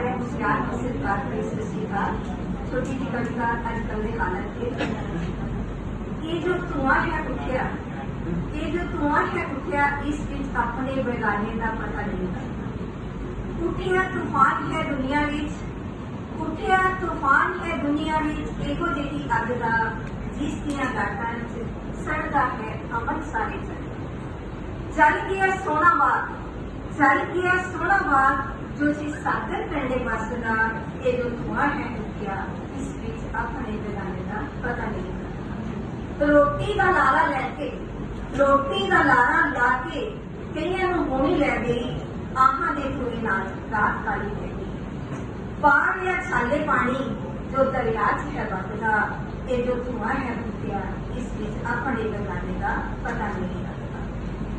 सारे होशियार और सिरकार की सृष्टि का छोटी जी कविता अजकल के हालत के ये जो धुआँ है उठिया ये जो धुआँ है उठिया इस विच अपने बेगाने का पता नहीं उठिया तूफ़ान है दुनिया विच उठिया तूफ़ान है दुनिया विच एको जेही अग का जिस दिया गाटा सड़ता है अमन सारे जल गया सोना बात चल गया सोना बाग जो जी सागर पहले बसना ये जो धुआं है उठिया इस बीच अपने जगाने का पता नहीं करता रोटी का लारा लैके रोटी का लारा ला के कईयों होनी लै गई आहा दे थोड़ी नाल रात काली है पार या छाले पानी जो दरिया च है बगदा ये जो धुआं है उठिया इस बीच अपने जगाने का पता नहीं लगता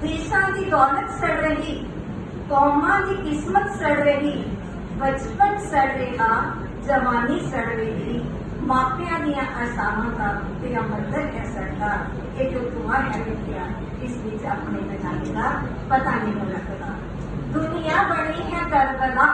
देशा की दौलत सड़ रही कौमा की किस्मत सड़ रही बचपन सड़ रहा जवानी सड़ रही मापिया दिया आशावां का तेरा मंदिर है सड़ता ये जो धुआँ है फुटिया इस बीच अपने लगाने का पता नहीं लगता दुनिया बनी है करबला,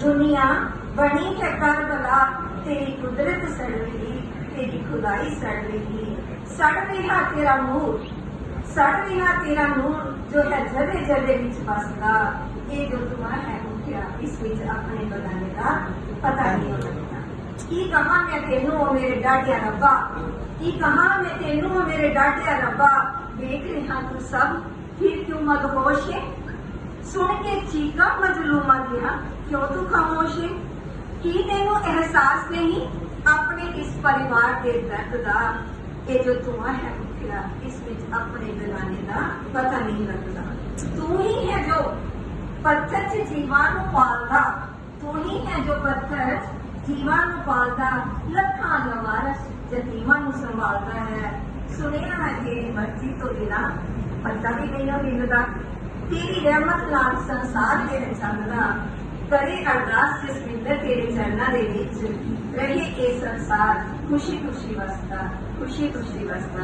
दुनिया बनी है करबला, तेरी कुदरत सड़वेगी तेरी खुदाई सड़ रही सड़ रहा तेरा नूर ਸਾਡੀਆਂ ਤੇਰਾ ਨੂੰ ਜੋ ਹੈ ਜਦੇ ਜਦੇ ਵਿੱਚ ਵਸਦਾ, ਇਹ ਜੋ ਤੁਮਾਰ ਹੈ ਮੁਖਿਆ ਇਸ ਵਿੱਚ ਆਪਣੇ ਬਦਾਨੇ ਦਾ ਪਤਾ ਨਹੀਂ ਲੱਗਦਾ ਕੀ ਕਹਾ ਮੈਂ ਤੈਨੂੰ, ਉਹ ਮੇਰੇ ਡਾਟਿਆ ਰੱਬਾ? ਕੀ ਕਹਾ ਮੈਂ ਤੈਨੂੰ, ਉਹ ਮੇਰੇ ਡਾਟਿਆ ਰੱਬਾ? ਦੇਖ ਰਿਹਾ ਤੂੰ ਸਭ, ਫਿਰ ਕਿਉਂ ਮਦਹੋਸ਼ ਹੈ? ਸੁਣ ਕੇ ਚੀਕਾ ਮਜਲੂਮਾ ਦੀਆਂ, ਕਿਉਂ ਤੂੰ ਖਾਮੋਸ਼ ਹੈ? ਕੀ ਤੈਨੂੰ ਅਹਿਸਾਸ ਨਹੀਂ? ਆਪਣੇ ਇਸ ਪਰਿਵਾਰ ਦੇ ਦਰਦ ਦਾ, ਇਹ ਜੋ ਤੁਮਾ ਹੈ ਮੁਖਿਆ अपने बनाने का पता नहीं लगता। तू ही है जो पत्थर से जीवाणु पालता तू ही है जो पत्थर जीवाणु पालता लखा नवारस जतीमा संभालता है। सुनिया है तेरी मर्ज़ी तो बिना पता भी नहीं हो मिलता तेरी रहमत नाल संसार तेरे चलना करे अरदास जिस मिलने तेरे चरणा दे रहे ये संसार। खुशी खुशी वसता खुशी खुशी वसता